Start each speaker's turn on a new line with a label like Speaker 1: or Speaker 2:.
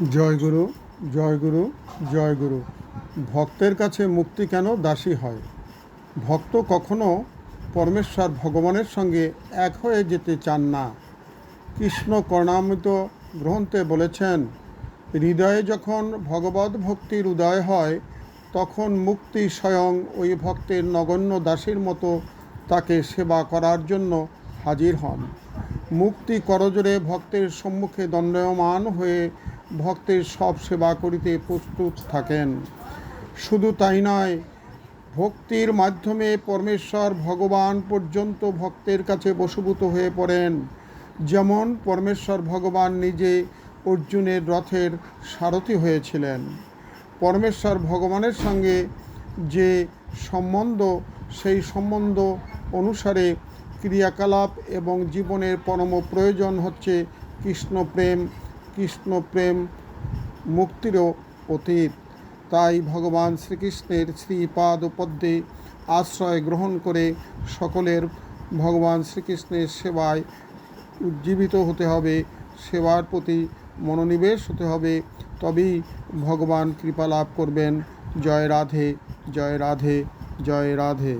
Speaker 1: জয় গুরু জয় গুরু জয় গুরু। ভক্তের কাছে মুক্তি কেন দাসী হয়? ভক্ত কখনো পরমেশ্বর ভগবানের সঙ্গে এক হয়ে যেতে চান না। কৃষ্ণ করণামৃত গ্রন্থে বলেছেন, হৃদয়ে যখন ভগবত ভক্তির উদয় হয়, তখন মুক্তি স্বয়ং ওই ভক্তের নগণ্য দাসীর মতো তাকে সেবা করার জন্য হাজির হন। মুক্তি করজোরে ভক্তের সম্মুখে দণ্ডায়মান হয়ে ভক্তের সব সেবা করিতে প্রস্তুত থাকেন। শুধু তাই নয়, ভক্তির মাধ্যমে পরমেশ্বর ভগবান পর্যন্ত ভক্তের কাছে বশীভূত হয়ে পড়েন। যেমন পরমেশ্বর ভগবান নিজে অর্জুনের রথের সারথি হয়েছিলেন। পরমেশ্বর ভগবানের সঙ্গে যে সম্বন্ধ, সেই সম্বন্ধ অনুসারে ক্রিয়াকলাপ এবং জীবনের পরম প্রয়োজন হচ্ছে কৃষ্ণ প্রেম কৃষ্ণ প্রেম মুক্তিরও অতীত। তাই ভগবান শ্রীকৃষ্ণের শ্রীপাদ পদ্মে আশ্রয় গ্রহণ করে সকলের ভগবান শ্রীকৃষ্ণের সেবায় উজ্জীবিত হতে হবে, সেবার প্রতি মনোনিবেশ হতে হবে। তবেই ভগবান কৃপা লাভ করবেন। জয় রাধে জয় রাধে জয় রাধে।